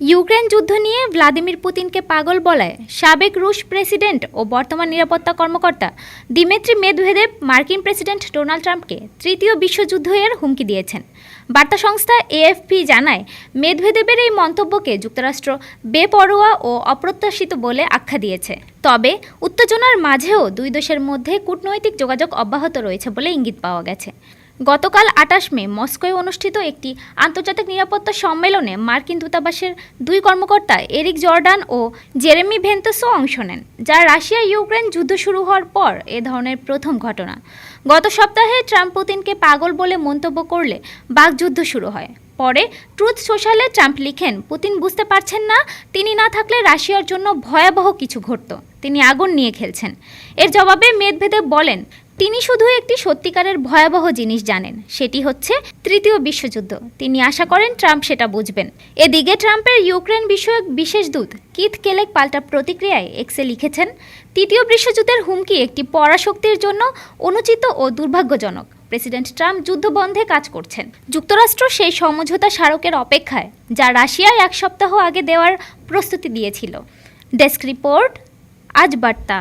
Ukraine যুদ্ধ নিয়ে Vladimir পুতিনকে পাগল বলায় সাবেক রুশ প্রেসিডেন্ট ও বর্তমান নিরাপত্তা কর্মকর্তা দিমেত্রি মেদভেদেব মার্কিন প্রেসিডেন্ট ডোনাল্ড ট্রাম্পকে তৃতীয় বিশ্বযুদ্ধ এর হুমকি দিয়েছেন। বার্তা সংস্থা এএফপি জানায় মেদভেদেবের এই মন্তব্যকে যুক্তরাষ্ট্র বেপরোয়া ও অপ্রত্যাশিত বলে আখ্যা দিয়েছে। তবে উত্তেজনার মাঝেও দুই দেশের মধ্যে কূটনৈতিক যোগাযোগ অব্যাহত রয়েছে বলে ইঙ্গিত পাওয়া গেছে। গতকাল আটাশ মে মস্কোয় অনুষ্ঠিত একটি আন্তর্জাতিক নিরাপত্তা সম্মেলনে মার্কিন দূতাবাসের দুই কর্মকর্তা এরিক জর্ডান ও জেরেমি ভেন্তাসও অংশ নেন, যা রাশিয়া ইউক্রেন যুদ্ধ শুরু হওয়ার পর এ ধরনের প্রথম ঘটনা। গত সপ্তাহে ট্রাম্প পুতিনকে পাগল বলে মন্তব্য করলে বাকযুদ্ধ শুরু হয়। পরে ট্রুথ সোশ্যালে ট্রাম্প লিখেন, পুতিন বুঝতে পারছেন না, তিনি না থাকলে রাশিয়ার জন্য ভয়াবহ কিছু ঘটত। তিনি আগুন নিয়ে খেলছেন। এর জবাবে মেদভেদেব বলেন তিনি শুধু একটি সত্যিকারের ভয়াবহ জিনিস জানেন, সেটি হচ্ছে তৃতীয় বিশ্বযুদ্ধ। তিনি আশা করেন ট্রাম্প সেটা বুঝবেন। এদিকে ট্রাম্পের ইউক্রেন বিষয়ক বিশেষ দূত কিথ কেলেক পাল্টা প্রতিক্রিয়ায় এক্সে লিখেছেন, তৃতীয় বিশ্বযুদ্ধের হুমকি একটি পরাশক্তির জন্য অনুচিত ও দুর্ভাগ্যজনক। প্রেসিডেন্ট ট্রাম্প যুদ্ধ বন্ধে কাজ করছেন। যুক্তরাষ্ট্র সেই সমঝোতা স্মারকের অপেক্ষায়, যা রাশিয়ায় এক সপ্তাহ আগে দেওয়ার প্রস্তুতি দিয়েছিল। ডেস্ক রিপোর্ট, আজ বার্তা।